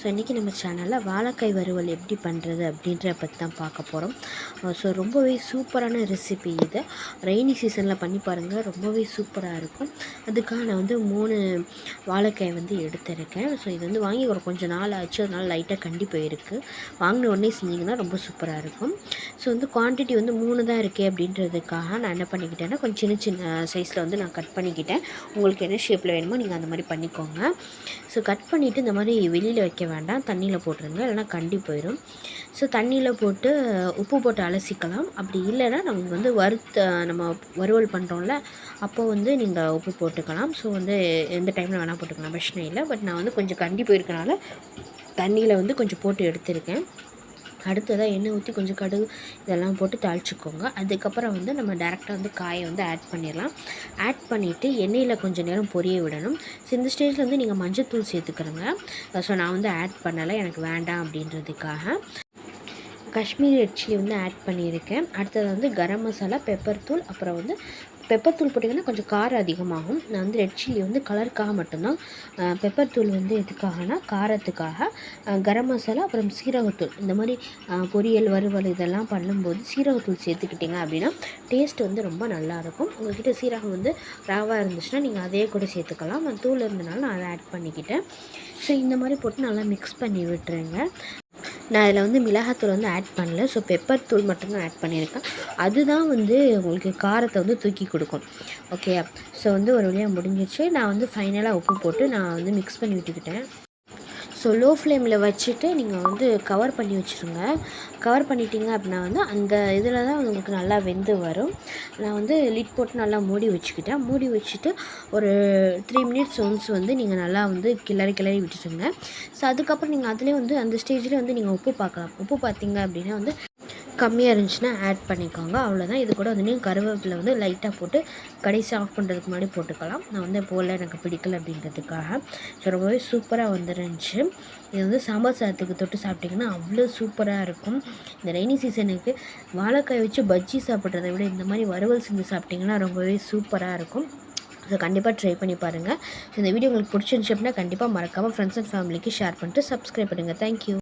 So இன்றைக்கி நம்ம சேனலில் வாழைக்காய் வறுவல் எப்படி பண்ணுறது அப்படின்ற பற்றி தான் பார்க்க போகிறோம் ஸோ uh, ரொம்பவே சூப்பரான ரெசிபி இது. ரெய்னி சீசனில் பண்ணி பாருங்கள் ரொம்பவே சூப்பராக இருக்கும். அதுக்காக நான் வந்து மூணு வாழைக்காய் வந்து எடுத்திருக்கேன். ஸோ இது வந்து வாங்கி ஒரு கொஞ்சம் நாள் ஆச்சு. அதனால் லைட்டாக கண்டி போயிருக்கு. வாங்கின உடனே செஞ்சிங்கன்னா ரொம்ப சூப்பராக இருக்கும். ஸோ வந்து குவான்டிட்டி வந்து மூணு தான் இருக்கே அப்படின்றதுக்காக நான் என்ன பண்ணிக்கிட்டேன்னா கொஞ்சம் சின்ன சின்ன uh, சைஸில் வந்து நான் கட் பண்ணிக்கிட்டேன். உங்களுக்கு என்ன ஷேப்பில் வேணுமோ நீங்கள் அந்த மாதிரி பண்ணிக்கோங்க. ஸோ கட் பண்ணிவிட்டு இந்த மாதிரி வெளியில் வைக்க வேண்டாம். தண்ணியில் போட்டுருங்க. இல்லைனா கண்டி போயிடும் ஸோ தண்ணியில் போட்டு உப்பு போட்டு அலசிக்கலாம். அப்படி இல்லைன்னா நம்ம வந்து வறுத்த நம்ம வறுவல் பண்ணுறோம்ல அப்போ வந்து நீங்கள் உப்பு போட்டுக்கலாம். ஸோ வந்து எந்த டைமில் வேணால் போட்டுக்கலாம். பிரச்சனை இல்லை. பட் நான் வந்து கொஞ்சம் கண்டி போயிருக்கனால தண்ணியில் வந்து கொஞ்சம் போட்டு எடுத்திருக்கேன். அடுத்ததாக எண்ணெய் ஊற்றி கொஞ்சம் கடுகு இதெல்லாம் போட்டு தாளிச்சிக்கோங்க. அதுக்கப்புறம் வந்து நம்ம டேரெக்டாக வந்து காயை வந்து ஆட் பண்ணிடலாம். ஆட் பண்ணிவிட்டு எண்ணெயில் கொஞ்சம் நேரம் பொரிய விடணும். ஸோ இந்த ஸ்டேஜில் வந்து நீங்கள் மஞ்சள் தூள் சேர்த்துக்கிறோங்க ஸோ நான் வந்து ஆட் பண்ணலை. எனக்கு வேண்டாம் அப்படின்றதுக்காக. காஷ்மீரி ரெட் சில்லி வந்து ஆட் பண்ணியிருக்கேன். அடுத்தது வந்து கரம் மசாலா பெப்பர் தூள் அப்புறம் வந்து பெப்பர் தூள் போட்டிங்கன்னா கொஞ்சம் காரம் அதிகமாகும். நான் வந்து ரெட் சில்லி வந்து கலருக்காக மட்டும்தான் பெப்பர் தூள் வந்து எதுக்காகனா காரத்துக்காக கரம் மசாலா அப்புறம் சீரகத்தூள். இந்த மாதிரி பொரியல் வறுவல் இதெல்லாம் பண்ணும்போது சீரகத்தூள் சேர்த்துக்கிட்டிங்க அப்படின்னா டேஸ்ட் வந்து ரொம்ப நல்லாயிருக்கும் உங்கள்கிட்ட சீரகம் வந்து ராவாக இருந்துச்சுன்னா நீங்கள் அதே கூட சேர்த்துக்கலாம். நான் தூள் இருந்தனால நான் அதை ஆட் பண்ணிக்கிட்டேன். ஸோ இந்த மாதிரி போட்டு நல்லா மிக்ஸ் பண்ணி விட்டுருங்க. நான் அதில் வந்து மிளகாத்தூள் வந்து ஆட் பண்ணல. ஸோ பெப்பர் தூள் மட்டும்தான் ஆட் பண்ணியிருக்கேன். அதுதான் வந்து உங்களுக்கு காரத்தை வந்து தூக்கி கொடுக்கும். ஓகே ஸோ வந்து ஒரு வழியாக முடிஞ்சிச்சு நான் வந்து ஃபைனலாக உப்பு போட்டு நான் வந்து மிக்ஸ் பண்ணி விட்டுக்கிட்டேன். ஸோ லோ ஃப்ளேமில் வச்சுட்டு நீங்கள் வந்து கவர் பண்ணி வச்சுருங்க. கவர் பண்ணிட்டீங்க அப்படின்னா வந்து அந்த இதில் தான் உங்களுக்கு நல்லா வெந்து வரும். நான் வந்து லிட் போட்டு நல்லா மூடி வச்சுக்கிட்டேன். மூடி வச்சுட்டு ஒரு த்ரீ மினிட்ஸ் ஒன்ஸ் வந்து நீங்கள் நல்லா வந்து கிளறி கிளறி விட்டுருங்க ஸோ அதுக்கப்புறம் நீங்கள் அதிலே வந்து அந்த ஸ்டேஜ்லேயே வந்து நீங்கள் உப்பு பார்க்கலாம். உப்பு பார்த்தீங்க அப்படின்னா வந்து கம்மியாக இருந்துச்சுன்னா ஆட் பண்ணிக்கோங்க. அவ்வளோதான் இது கூட வந்து நீங்கள் கருவேப்பிலை வந்து லைட்டாக போட்டு கடைசி ஆஃப் பண்ணுறதுக்கு முன்னாடி போட்டுக்கலாம். நான் வந்து போல் எனக்கு பிடிக்கல அப்படின்றதுக்காக. ஸோ ரொம்பவே சூப்பராக வந்துருந்துச்சு. இது வந்து சாம்பார் சாதத்துக்கு தொட்டு சாப்பிட்டிங்கன்னா அவ்வளோ சூப்பராக இருக்கும். இந்த ரெய்னி சீசனுக்கு வாழைக்காய் வச்சு பஜ்ஜி சாப்பிட்றத விட இந்த மாதிரி வறுவல் செஞ்சு சாப்பிட்டிங்கன்னா ரொம்பவே சூப்பராக இருக்கும். ஸோ கண்டிப்பாக ட்ரை பண்ணி பாருங்கள் ஸோ இந்த வீடியோ உங்களுக்கு பிடிச்சிருந்துச்சு அப்படின்னா கண்டிப்பாக மறக்காமல் ஃப்ரெண்ட்ஸ் அண்ட் ஃபேமிலிக்கு ஷேர் பண்ணிட்டு சப்ஸ்கிரைப் பண்ணுங்கள் தேங்க்யூ